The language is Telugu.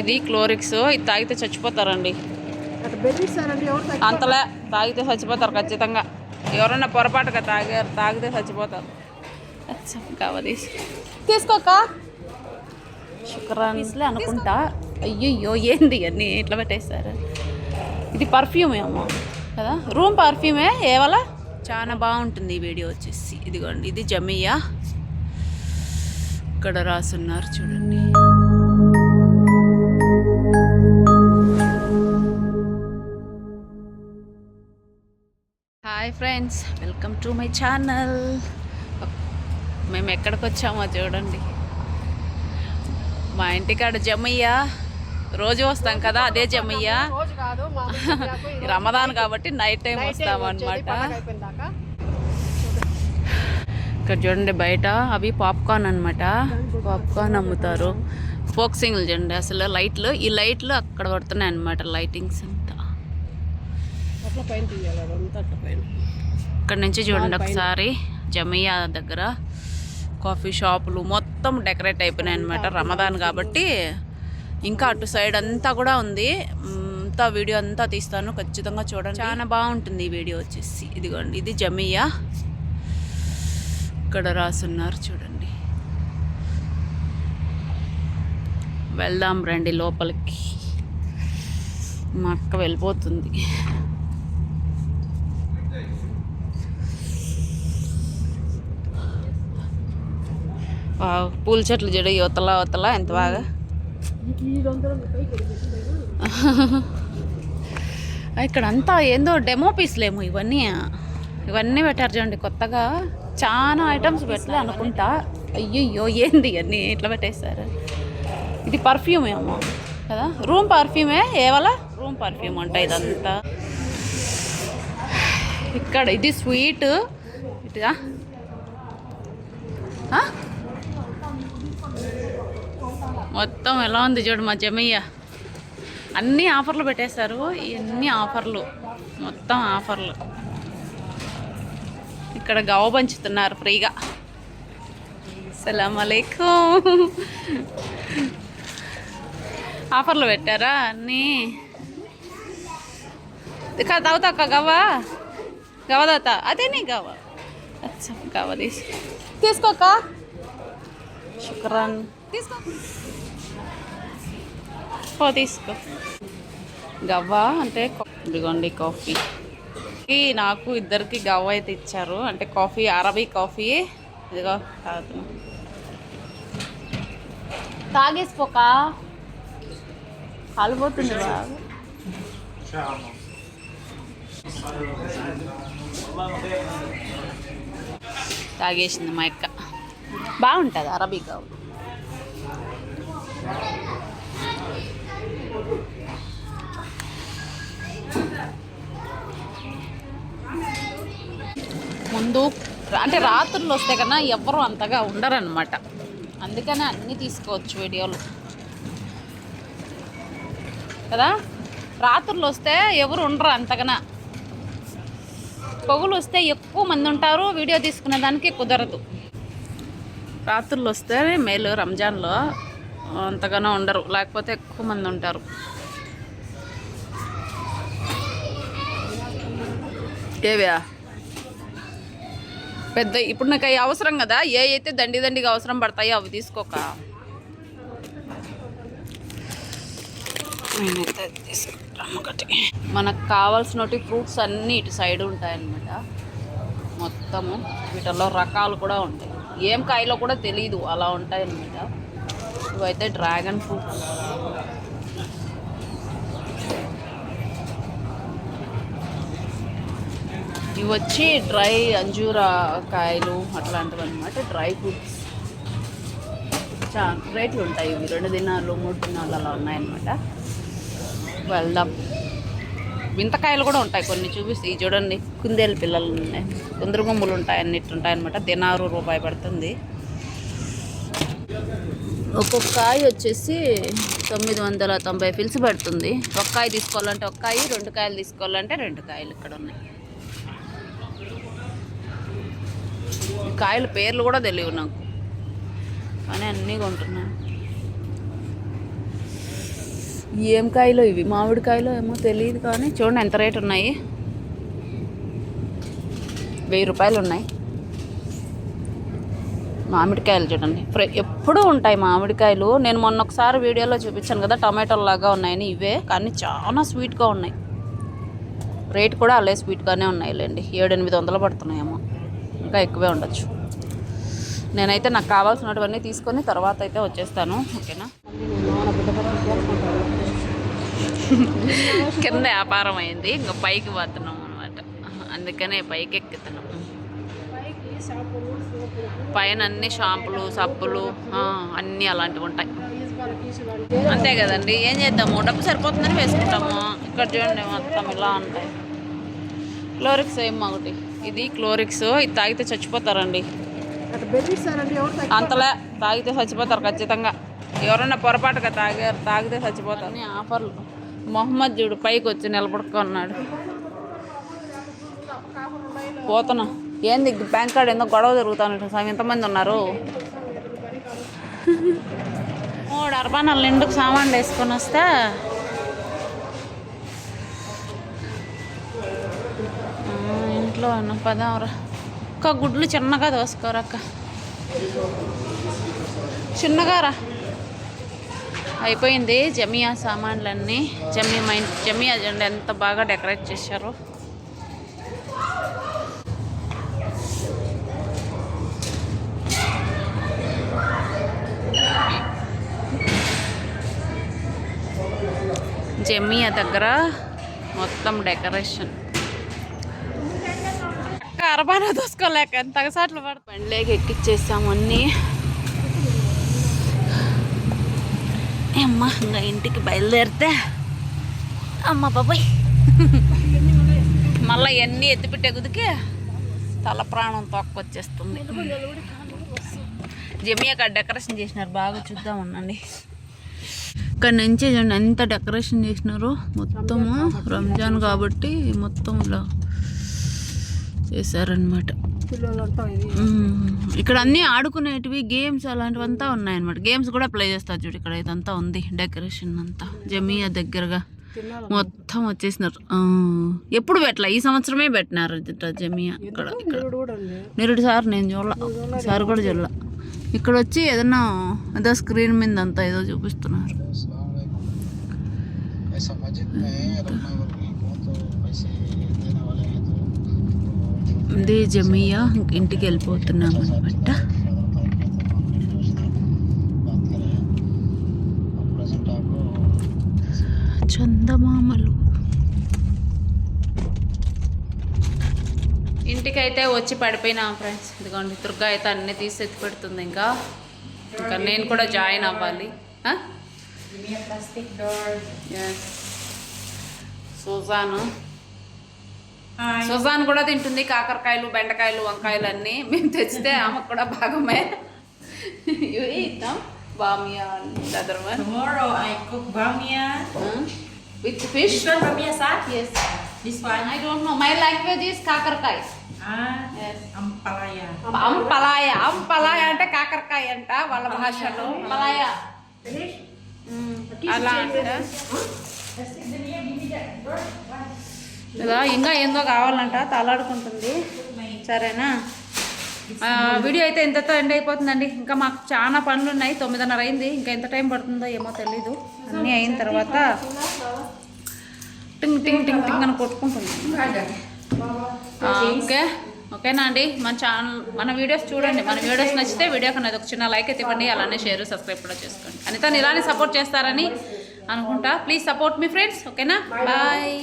ఇది క్లోరిక్స్. ఇది తాగితే చచ్చిపోతారండి. అంతలే తాగితే చచ్చిపోతారు ఖచ్చితంగా. ఎవరైనా పొరపాటుగా తాగారు తాగితే చచ్చిపోతారు. కావాలి తీసుకోక శుక్రాన్స్లే అనుకుంటా. అయ్యయ్యో ఏంది అన్నీ ఇట్లా పెట్టేస్తారు ఇది పర్ఫ్యూమ్ ఏమో కదా? రూమ్ పర్ఫ్యూమే ఏవల? చాలా బాగుంటుంది ఈ వీడియో వచ్చేసి. ఇదిగోండి ఇది జమియా. ఇక్కడ రాసున్నారు చూడండి. Hi friends welcome to my channel. మేము ఎక్కడికి వచ్చామో చూడండి. మా ఇంటికాడ జమయ్య రోజు వస్తాం కదా అదే జమయ్య. రమదాన్ కాబట్టి నైట్ టైం వస్తాం అనమాట. ఇక్కడ చూడండి బయట అవి పాప్కార్న్ అనమాట పాప్కార్న్ అమ్ముతారు. ఫోక్సింగ్లు చూడండి అసలు లైట్లు ఈ లైట్లు అక్కడ పడుతున్నాయి అనమాట లైటింగ్స్ అట్లా పైన తీయాలి అదంతా అట్లా పైన. ఇక్కడ నుంచి చూడండి ఒకసారి జమియా దగ్గర కాఫీ షాపులు మొత్తం డెకరేట్ అయిపోయినాయి అనమాట రమదాన్ కాబట్టి. ఇంకా అటు సైడ్ అంతా కూడా ఉంది. అంతా వీడియో అంతా తీస్తాను ఖచ్చితంగా చూడండి. చాలా బాగుంటుంది ఈ వీడియో వచ్చేసి. ఇదిగోండి ఇది జమియా. ఇక్కడ రాసున్నారు చూడండి. వెళ్దాం రండి లోపలికి. మా అక్క వెళ్ళిపోతుంది. పూల చెట్లు చెడు యువతల అవతల ఎంత బాగా. ఇక్కడ అంతా ఏందో డెమో పీస్లేమో ఇవన్నీ. ఇవన్నీ పెట్టారు చూడండి కొత్తగా చాలా ఐటమ్స్ పెట్టలే అనుకుంటా. అయ్యయ్యో ఏంది అన్నీ ఇట్లా పెట్టేశారు? ఇది పర్ఫ్యూమ్ ఏమో కదా? రూమ్ పర్ఫ్యూమే ఏవల రూమ్ పర్ఫ్యూమ్ అంట ఇదంతా. ఇక్కడ ఇది స్వీట్ ఇటుగా మొత్తం ఎలా ఉంది చూడు మా జమయ్య. అన్ని ఆఫర్లు పెట్టేశారు. ఇవన్నీ ఆఫర్లు. మొత్తం ఆఫర్లు. ఇక్కడ గవ పంచుతున్నారు ఫ్రీగా. అలైకుం. ఆఫర్లు పెట్టారా అన్నీ? ఇక తాగుతా అక్క గవ్వ? గవ్వ తాగుతా. అదే నీ అచ్చా గవ్వ తీసుకో. తీసుకోక శుక్రాన్. తీసుకో. ఓ తీసుకో. గవ్వ అంటే ఇదిగోండి కాఫీ. నాకు ఇద్దరికి గవ్వ అయితే ఇచ్చారు. అంటే కాఫీ అరబీ కాఫీ. ఇదిగో తాగుతున్నా. తాగేసిపోక కాలిపోతుంది బాగా. తాగేసింది మా అక్క. బాగుంటుంది అరబీ కావు ముందు అంటే రాత్రులు వస్తే కన్నా ఎవ్వరు అంతగా ఉండరనమాట అందుకనే అన్నీ తీసుకోవచ్చు వీడియోలు. కదా? రాత్రులు వస్తే ఎవరు ఉండరు అంతగానా. పొగులు వస్తే ఎక్కువ మంది ఉంటారు వీడియో తీసుకునే దానికి కుదరదు. రాత్రులు వస్తే మేలు రంజాన్లో అంతగానో ఉండరు లేకపోతే ఎక్కువ మంది ఉంటారు. ఏవ్యా? పెద్ద ఇప్పుడు నాకు అవి అవసరం కదా? ఏ అయితే దండి దండిగా అవసరం పడతాయో అవి తీసుకోక. నేనైతే తీసుకుంటాను ఒకటి. మనకు కావాల్సినటువంటి ఫ్రూట్స్ అన్నీ ఇటు సైడ్ ఉంటాయన్నమాట. మొత్తము వీటిల్లో రకాలు కూడా ఉంటాయి. ఏం కాయలో కూడా తెలియదు అలా ఉంటాయన్నమాట. ఇవైతే డ్రాగన్ ఫ్రూట్స్. ఇవి వచ్చి డ్రై అంజూర కాయలు అట్లాంటివి అనమాట డ్రై ఫ్రూట్స్. చాలా రేట్లు ఉంటాయి ఇవి. రెండు దినాలు మూడు దినాలు అలా ఉన్నాయన్నమాట. వెళ్దాం. వింతకాయలు కూడా ఉంటాయి కొన్ని చూపిస్తే. ఇవి చూడండి కుందేలు పిల్లలు ఉన్నాయి. కుందరు గుమ్ములు ఉంటాయి అన్నిటి ఉంటాయన్నమాట. దినారు రూపాయి పడుతుంది. ఒక్కొక్క కాయ వచ్చేసి తొమ్మిది వందల తొంభై ఫిల్స్ పడుతుంది. ఒక్కాయ తీసుకోవాలంటే ఒక్కాయి రెండు కాయలు తీసుకోవాలంటే రెండు కాయలు ఇక్కడ ఉన్నాయి. కాయల పేర్లు కూడా తెలియవు నాకు. కానీ అన్నీ కొంటున్నాను. ఏం కాయలు ఇవి? మామిడికాయలు ఏమో తెలియదు కానీ చూడండి ఎంత రేట్ ఉన్నాయి. వెయ్యి రూపాయలు ఉన్నాయి. మామిడికాయలు చూడండి. ఫ్రె ఎప్పుడూ ఉంటాయి మామిడికాయలు నేను మొన్న ఒకసారి వీడియోలో చూపించాను కదా టమాటోలు లాగా ఉన్నాయని ఇవే. కానీ చాలా స్వీట్గా ఉన్నాయి. రేట్ కూడా అల్లే స్వీట్గానే ఉన్నాయిలేండి. ఏడు ఎనిమిది వందలు పడుతున్నాయేమో. ఇంకా ఎక్కువే ఉండొచ్చు. నేనైతే నాకు కావాల్సినటువన్నీ తీసుకొని తర్వాత అయితే వచ్చేస్తాను. ఓకేనా? కింద వ్యాపారం అయింది. ఇంకా పైకి పోతున్నాం అనమాట అందుకనే పైకి ఎక్కుతున్నాం. పైన అన్ని షాంపులు సబ్బులు అన్నీ అలాంటివి ఉంటాయి. అంతే కదండి. ఏం చేద్దాము? డబ్బు సరిపోతుందని వేసుకుంటాము. ఇక్కడ చూడండి మొత్తం ఇలా ఉంటాయి. క్లోరిక్స్ ఏం ఒకటి ఇది క్లోరిక్స్. ఇది తాగితే చచ్చిపోతారండి. అంతలే తాగితే చచ్చిపోతారు ఖచ్చితంగా. ఎవరైనా పొరపాటుగా తాగారు తాగితే చచ్చిపోతారు. అన్ని ఆఫర్లు. మొహమ్మద్ చూడు పైకి వచ్చి నిలబడుకున్నాడు. పోతున్నా. ఏంది బ్యాంక్ కార్డ్ ఏందో గొడవ జరుగుతాను స్వామి ఎంతమంది ఉన్నారు? మూడు అర్బానాలు నిండుకు సామాన్లు వేసుకొని వస్తే ఇంట్లో ఉన్న పదవరా ఒక్క గుడ్లు చిన్నగా దోసుకోరా అక్క. చిన్నగా రా. అయిపోయింది జమియా సామాన్లన్నీ. జమియా మా జమియా జెండా ఎంత బాగా డెకరేట్ చేశారు. జమియా దగ్గర మొత్తం డెకరేషన్. అరబానా దోసుకోలేక ఎంత అగసాట్లు పడు బండిలోకి ఎక్కిచ్చేసాము అన్నీ. అమ్మ ఇంకా ఇంటికి బయలుదేరితే? అమ్మ బాబాయ్. మళ్ళీ ఇవన్నీ ఎత్తిపెట్టే కుదికి తల ప్రాణం తొక్కొచ్చేస్తుంది. జమియా కాడ డెకరేషన్ చేసినారు బాగా చూద్దాం ఉండండి. ఇక్కడ నుంచి చూడండి ఎంత డెకరేషన్ చేసినారు మొత్తము. రంజాన్ కాబట్టి మొత్తం ఇలా చేశారనమాట. ఇక్కడ అన్నీ ఆడుకునేటివి గేమ్స్ అలాంటివంతా ఉన్నాయన్నమాట. గేమ్స్ కూడా ప్లే చేస్తారు చూడు ఇక్కడ ఇదంతా ఉంది డెకరేషన్ అంతా. జమియా దగ్గరగా మొత్తం వచ్చేసినారు. ఎప్పుడు పెట్టలే ఈ సంవత్సరమే పెట్టినారు జమియా ఇక్కడ ఇక్కడ. నిరుడు సార్ నేను చూడాల. సార్ కూడా చూడాల. ఇక్కడ వచ్చి ఏదన్నా ఏదో స్క్రీన్ మీద అంతా ఏదో చూపిస్తున్నారు. ఇది జమియా ఇంటికి వెళ్ళిపోతున్నాం అనమాట చందమామలు. ఇంటికైతే వచ్చి పడిపోయినా ఫ్రెండ్స్. ఎందుకంటే దుర్గా అయితే అన్ని తీసి ఎత్తి పెడుతుంది ఇంకా. ఇంకా నేను కూడా జాయిన్ అవ్వాలి. సూజాను. సుజాన్ కూడా తింటుంది కాకరకాయలు బెండకాయలు వంకాయలు అన్నీ. మేము తెచ్చితే ఆమెకు కూడా భాగమే ఇవి ఇద్దాం. బామియా other one. With fish This one? I కాకరకాయ. అంపలాయ అంపలాయ అంటే కాకరకాయ అంట వాళ్ళ భాషలో. పలాయ అలా అంట. ఇదా ఇంకా ఏందో కావాలంట తలాడుకుంటుంది. సరేనా? వీడియో అయితే ఎంతతో ఎండ్ అయిపోతుందండి. ఇంకా మాకు చాలా పనులు ఉన్నాయి తొమ్మిదిన్నర అయింది. ఇంకా ఎంత టైం పడుతుందో ఏమో తెలీదు. అన్నీ అయిన తర్వాత టింగ్ టింగ్ టింగ్ టింగ్ అని కొట్టుకుంటుంది. ఓకే? ఓకేనా అండి? మన ఛానల్ మన వీడియోస్ చూడండి. మన వీడియోస్ నచ్చితే వీడియోకి అనేది ఒక చిన్న లైక్ అయితే ఇవ్వండి. అలానే షేర్ సబ్స్క్రైబ్ కూడా చేసుకోండి. అనితని ఇలానే సపోర్ట్ చేస్తారని అనుకుంటా. ప్లీజ్ సపోర్ట్ మీ ఫ్రెండ్స్. ఓకేనా? బాయ్.